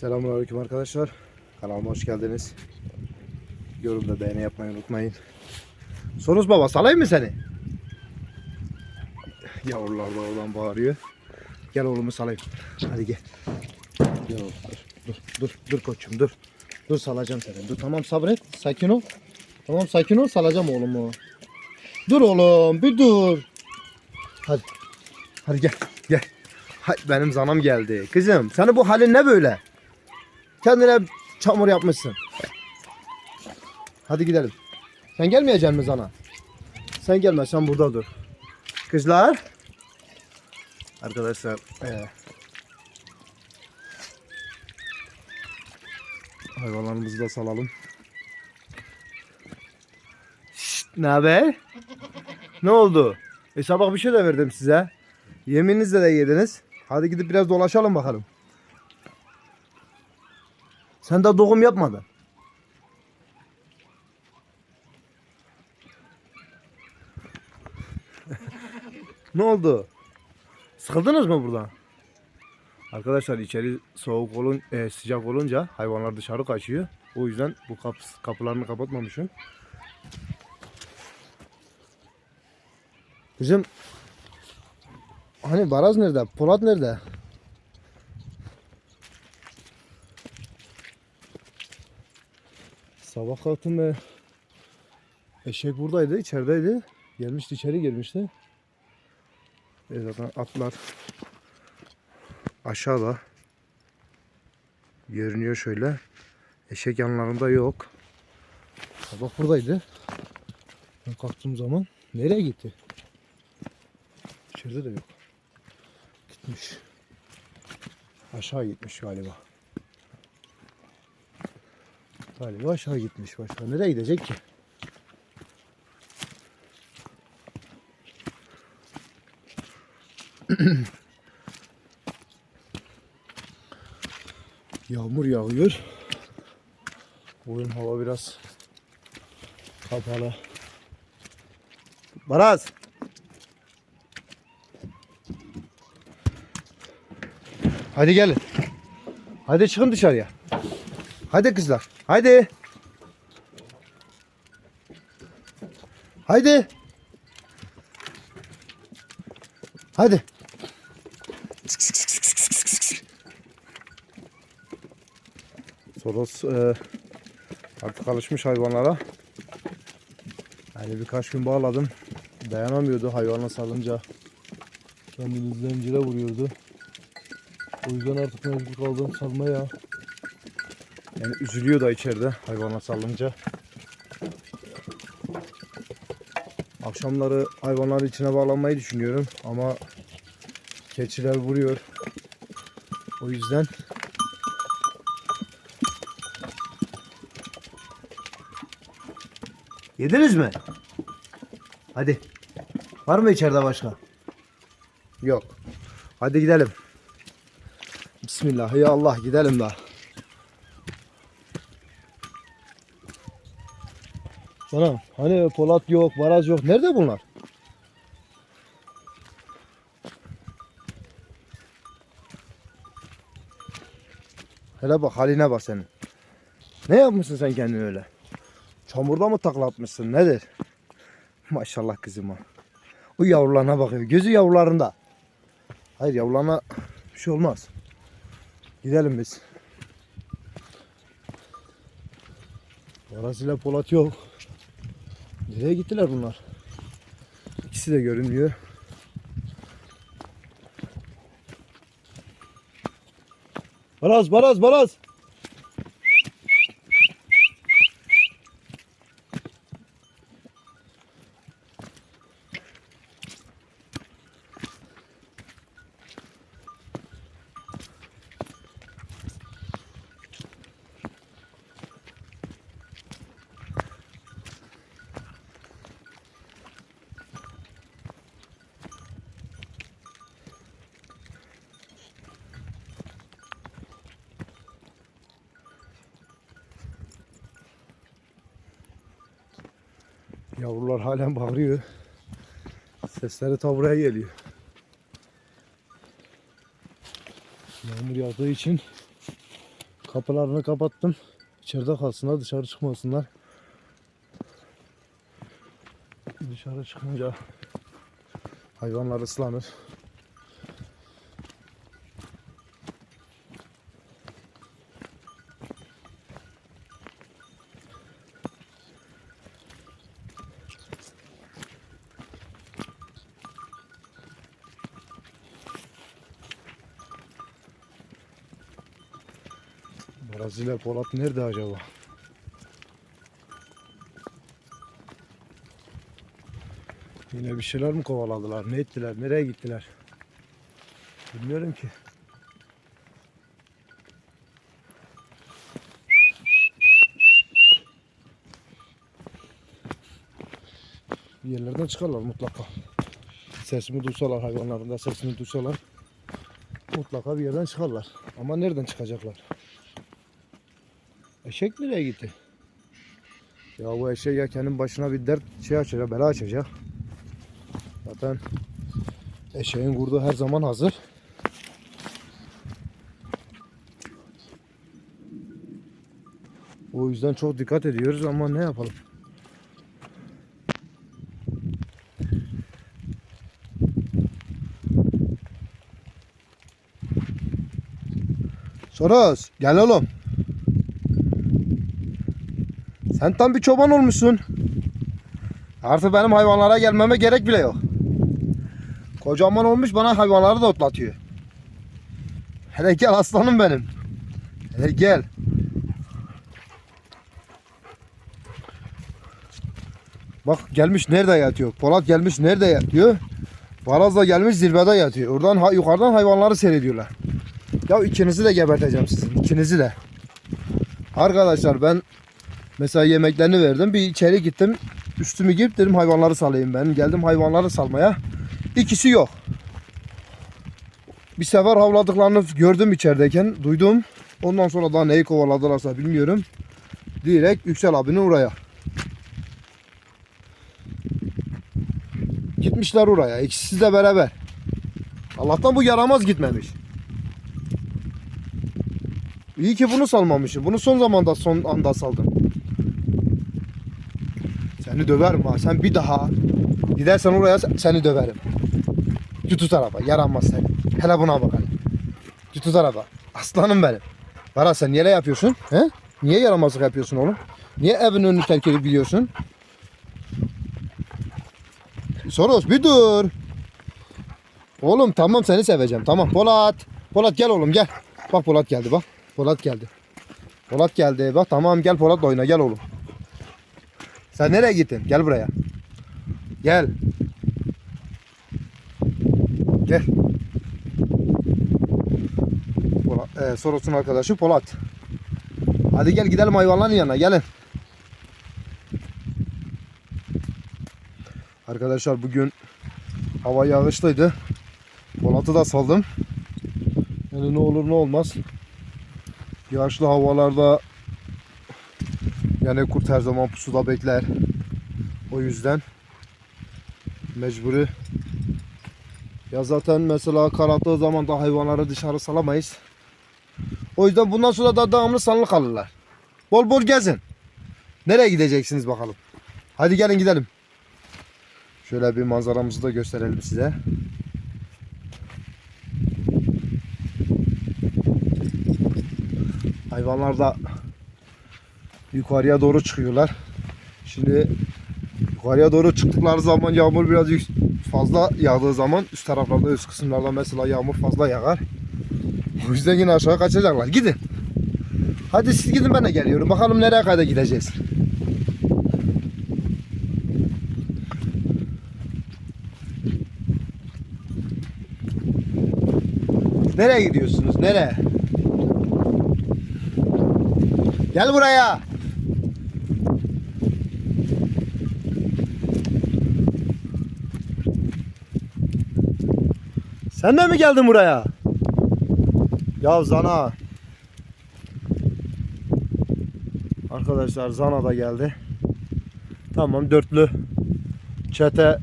Selamünaleyküm arkadaşlar. Kanalıma hoş geldiniz. Yorumda beğeni yapmayı unutmayın. Sonuz baba salayım mı seni? Yavrular da oradan bağırıyor. Gel oğlumu salayım. Hadi gel. Gel oğlum dur. Dur dur dur koçum dur. Dur salacağım seni. Dur tamam sabret. Sakin ol. Tamam sakin ol salacağım oğlumu. Dur oğlum bir dur. Hadi. Hadi gel gel. Hay, benim zanam geldi. Kızım senin bu halin ne böyle? Kendine çamur yapmışsın. Hadi gidelim. Sen gelmeyeceksin mi zana? Sen gelme sen burada dur. Kızlar. Arkadaşlar. eee, hayvanlarımızı da salalım. Ne haber? ne oldu? E sabah bir şey de verdim size. Yeminizle de yediniz. Hadi gidip biraz dolaşalım bakalım. Sen daha doğum yapmadın. ne oldu? Sıkıldınız mı buradan? Arkadaşlar içeri soğuk olun, e, sıcak olunca hayvanlar dışarı kaçıyor. O yüzden bu kapı, kapılarını kapatmamışım. Bizim hani Baraz nerede? Polat nerede? Sabah kalktım ve eşek buradaydı, içerideydi. Gelmişti, içeri girmişti. E zaten atlar aşağıda. Görünüyor şöyle. Eşek yanlarında yok. Sabah buradaydı. Ben kalktığım zaman nereye gitti? İçeride de yok. Gitmiş. Aşağı gitmiş galiba. Galiba aşağı gitmiş. Başka nereye gidecek ki? Yağmur yağıyor. Bugün hava biraz kapalı. Baraz. Hadi gelin. Hadi çıkın dışarıya. Hadi kızlar. Hadi. Haydi. Hadi. Soros e, artık alışmış hayvanlara. Yani birkaç gün bağladım. Dayanamıyordu hayvana salınca. Kendini zincire vuruyordu. O yüzden artık mecbur kaldım salmaya. Yani üzülüyor da içeride hayvana salınca. Akşamları hayvanları içine bağlanmayı düşünüyorum ama keçiler vuruyor. O yüzden Yediniz mi? Hadi. Var mı içeride başka? Yok. Hadi gidelim. Bismillah. Ya Allah gidelim daha. Canım hani Polat yok, Varaz yok. Nerede bunlar? Hele bak haline bak senin. Ne yapmışsın sen kendini öyle? Çamurda mı takla atmışsın nedir? Maşallah kızıma. O yavrularına bakıyor. Gözü yavrularında. Hayır yavrularına bir şey olmaz. Gidelim biz. Varaz ile Polat yok. Nereye gittiler bunlar? İkisi de görünmüyor. Baraz, Baraz, Baraz. Yavrular halen bağırıyor. Sesleri ta buraya geliyor. Yağmur yağdığı için Kapılarını kapattım. İçeride kalsınlar, dışarı çıkmasınlar. Dışarı çıkınca hayvanlar ıslanır. Brezilya Polat nerede acaba? Yine bir şeyler mi kovaladılar? Ne ettiler? Nereye gittiler? Bilmiyorum ki. Bir yerlerden çıkarlar mutlaka. Sesimi duysalar hayvanların da sesini duysalar mutlaka bir yerden çıkarlar. Ama nereden çıkacaklar? Eşek nereye gitti? Ya bu eşek ya kendi başına bir dert şey açacak, bela açacak. Zaten eşeğin kurdu her zaman hazır. O yüzden çok dikkat ediyoruz ama ne yapalım? Soros gel oğlum. Sen tam bir çoban olmuşsun. Artık benim hayvanlara gelmeme gerek bile yok. Kocaman olmuş bana hayvanları da otlatıyor. Hele gel aslanım benim. Hele gel. Bak gelmiş nerede yatıyor? Polat gelmiş nerede yatıyor? Varaz da gelmiş zirvede yatıyor. Oradan yukarıdan hayvanları seyrediyorlar. Ya ikinizi de geberteceğim sizin. ikinizi de. Arkadaşlar ben mesela yemeklerini verdim. Bir içeri gittim. Üstümü giyip dedim hayvanları salayım ben. Geldim hayvanları salmaya. İkisi yok. Bir sefer havladıklarını gördüm içerideyken. Duydum. Ondan sonra daha neyi kovaladılarsa bilmiyorum. Direkt Yüksel abinin oraya. Gitmişler oraya. İkisi de beraber. Allah'tan bu yaramaz gitmemiş. İyi ki bunu salmamışım. Bunu son zamanda son anda saldım. Seni döverim ha. Sen bir daha gidersen oraya seni döverim. Tut araba. Yaranmaz seni. Hele buna bak hele. Tut araba. Aslanım benim. Bara sen niye yapıyorsun? He? Niye yaramazlık yapıyorsun oğlum? Niye evin önünü terk edip biliyorsun? Soros bir dur. Oğlum tamam seni seveceğim. Tamam Polat. Polat gel oğlum gel. Bak Polat geldi bak. Polat geldi. Polat geldi. Bak tamam gel Polat'la oyna gel oğlum. Sen nereye gittin? Gel buraya. Gel. Gel. Polat, e, Soros'un arkadaşı Polat. Hadi gel gidelim hayvanların yanına gelin. Arkadaşlar bugün hava yağışlıydı. Polat'ı da saldım. Yani ne olur ne olmaz. Yağışlı havalarda yani kurt her zaman pusuda bekler. O yüzden mecburi. Ya zaten mesela kararttığı zaman da hayvanları dışarı salamayız. O yüzden bundan sonra da devamlı sallı kalırlar. Bol bol gezin. Nereye gideceksiniz bakalım. Hadi gelin gidelim. Şöyle bir manzaramızı da gösterelim size. Hayvanlar da yukarıya doğru çıkıyorlar. Şimdi yukarıya doğru çıktıkları zaman yağmur biraz fazla yağdığı zaman üst taraflarda üst kısımlarda mesela yağmur fazla yağar. O yüzden yine aşağı kaçacaklar. Gidin. Hadi siz gidin ben de geliyorum. Bakalım nereye kadar gideceğiz. Nereye gidiyorsunuz? Nereye? Gel buraya. Sen de mi geldin buraya? Ya Zana. Arkadaşlar Zana da geldi. Tamam dörtlü çete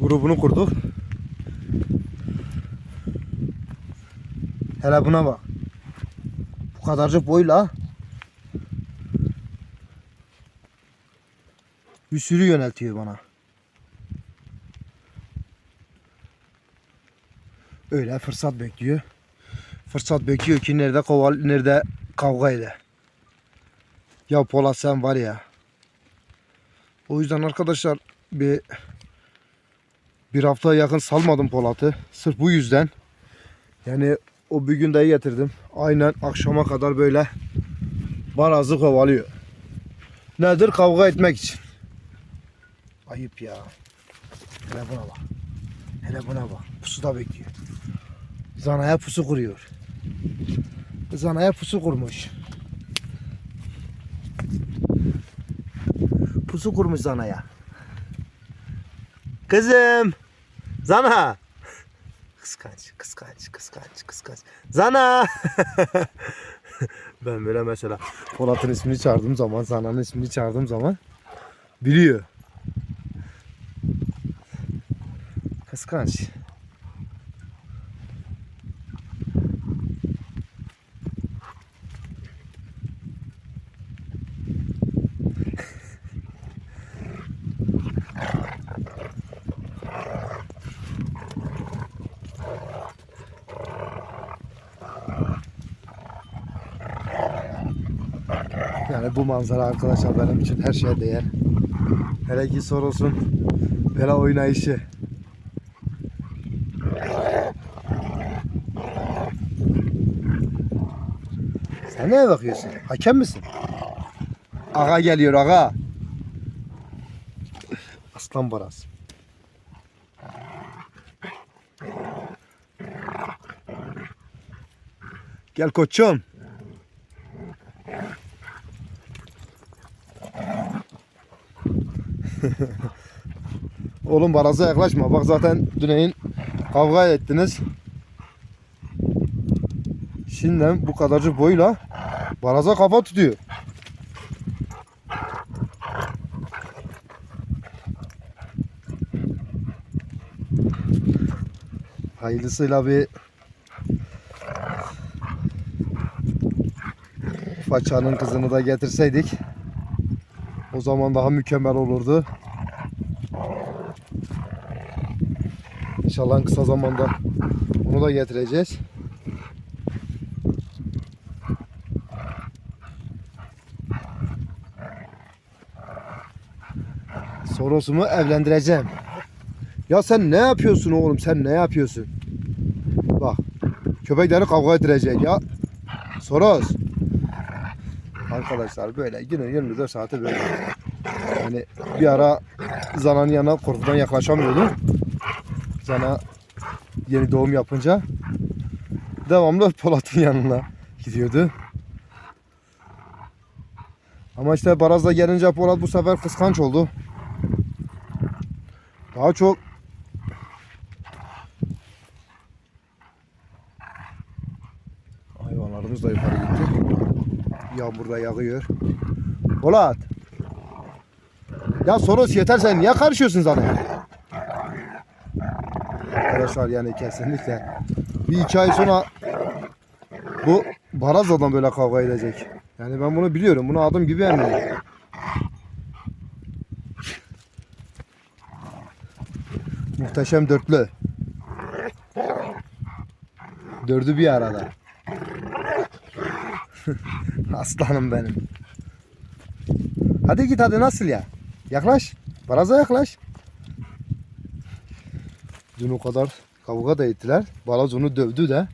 grubunu kurduk. Hele buna bak. Bu kadarcık boyla bir sürü yöneltiyor bana. Öyle fırsat bekliyor. Fırsat bekliyor ki nerede koval nerede kavga ede. Ya Polat sen var ya. O yüzden arkadaşlar bir bir haftaya yakın salmadım Polat'ı. Sırf bu yüzden. Yani o bir gün de getirdim. Aynen akşama kadar böyle barazı kovalıyor. Nedir? Kavga etmek için. Ayıp ya. Hele buna bak. Hele buna bak. Pusuda bekliyor. Zanaya pusu kuruyor. Zanaya pusu kurmuş. Pusu kurmuş zanaya. Kızım. Zana. Kıskanç, kıskanç, kıskanç, kıskanç. Zana. ben böyle mesela Polat'ın ismini çağırdığım zaman, Zana'nın ismini çağırdığım zaman biliyor. Kıskanç. Yani bu manzara arkadaşlar benim için her şeye değer. Hele ki Soros'un böyle oynayışı. Sen neye bakıyorsun? Hakem misin? Aga geliyor aga. Aslan baraz. Gel koçum. Oğlum baraza yaklaşma. Bak zaten düneyin kavga ettiniz. Şimdi bu kadarcık boyla baraza kafa tutuyor. Hayırlısıyla bir Façanın kızını da getirseydik o zaman daha mükemmel olurdu. İnşallah kısa zamanda onu da getireceğiz. Soros'umu evlendireceğim. Ya sen ne yapıyorsun oğlum? Sen ne yapıyorsun? Bak. Köpekleri kavga ettirecek ya. Soros. Arkadaşlar böyle günün 24 saati böyle. Yani bir ara Zana'nın yanına korkudan yaklaşamıyordu. Zana yeni doğum yapınca devamlı Polat'ın yanına gidiyordu. Ama işte Baraz'da gelince Polat bu sefer kıskanç oldu. Daha çok hayvanlarımız da yukarı gitti. Yağmur da yağıyor. Polat. Ya Soros yeter sen niye karışıyorsun zaten? Arkadaşlar yani kesinlikle bir iki ay sonra bu Barazla'dan böyle kavga edecek. Yani ben bunu biliyorum. Bunu adım gibi eminim. Muhteşem dörtlü. Dördü bir arada. Aslanım benim. Hadi git hadi nasıl ya? Yaklaş. Baraza yaklaş. Dün o kadar kavga da ettiler. Baraz onu dövdü de.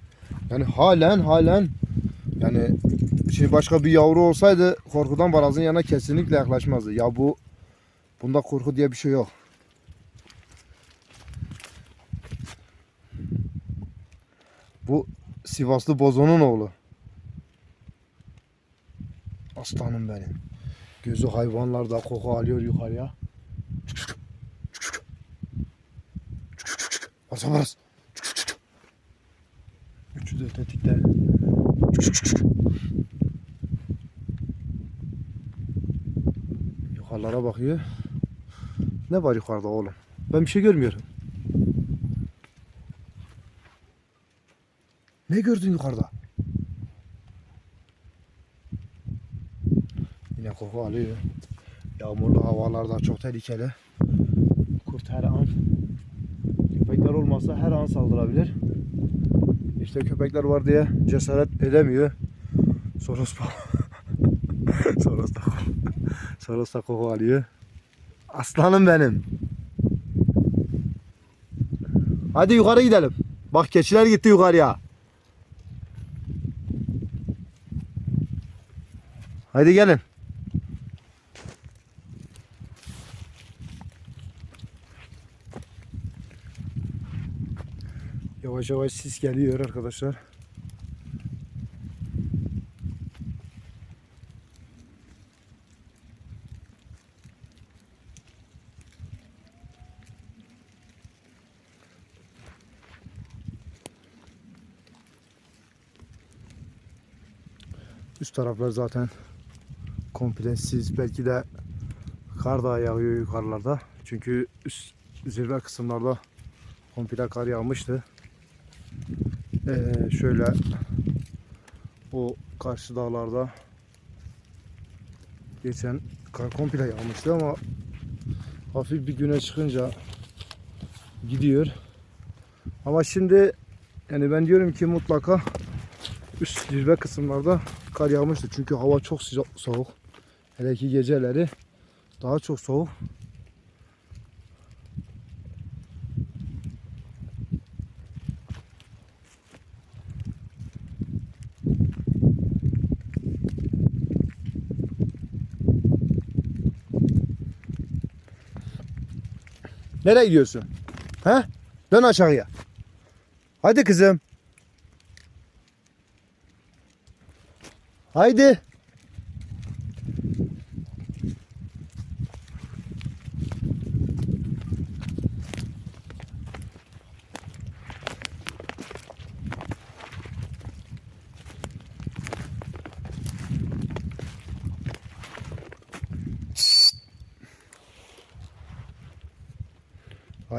Yani halen halen yani şimdi başka bir yavru olsaydı korkudan Baraz'ın yanına kesinlikle yaklaşmazdı. Ya bu bunda korku diye bir şey yok. Bu Sivaslı Bozo'nun oğlu. Aslanım benim. Gözü hayvanlarda koku alıyor yukarıya. Bas bas. Üçü de tetikte. Yukarılara bakıyor. Ne var yukarıda oğlum? Ben bir şey görmüyorum. Ne gördün yukarıda? Koku alıyor. Yağmurlu havalarda çok tehlikeli. Kurt her an köpekler olmasa her an saldırabilir. İşte köpekler var diye cesaret edemiyor. Soros Soros da Soros da koku alıyor. Aslanım benim. Hadi yukarı gidelim. Bak keçiler gitti yukarıya. Hadi gelin. Yavaş yavaş sis geliyor arkadaşlar. Üst taraflar zaten komple sis. Belki de kar da yağıyor yukarılarda. Çünkü üst zirve kısımlarda komple kar yağmıştı. Ee, şöyle o karşı dağlarda geçen kar komple yağmıştı ama hafif bir güne çıkınca gidiyor. Ama şimdi yani ben diyorum ki mutlaka üst zirve kısımlarda kar yağmıştı. Çünkü hava çok soğuk. Hele ki geceleri daha çok soğuk. Nereye gidiyorsun? He? Dön aşağıya. Hadi kızım. Haydi.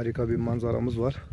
Harika bir manzaramız var.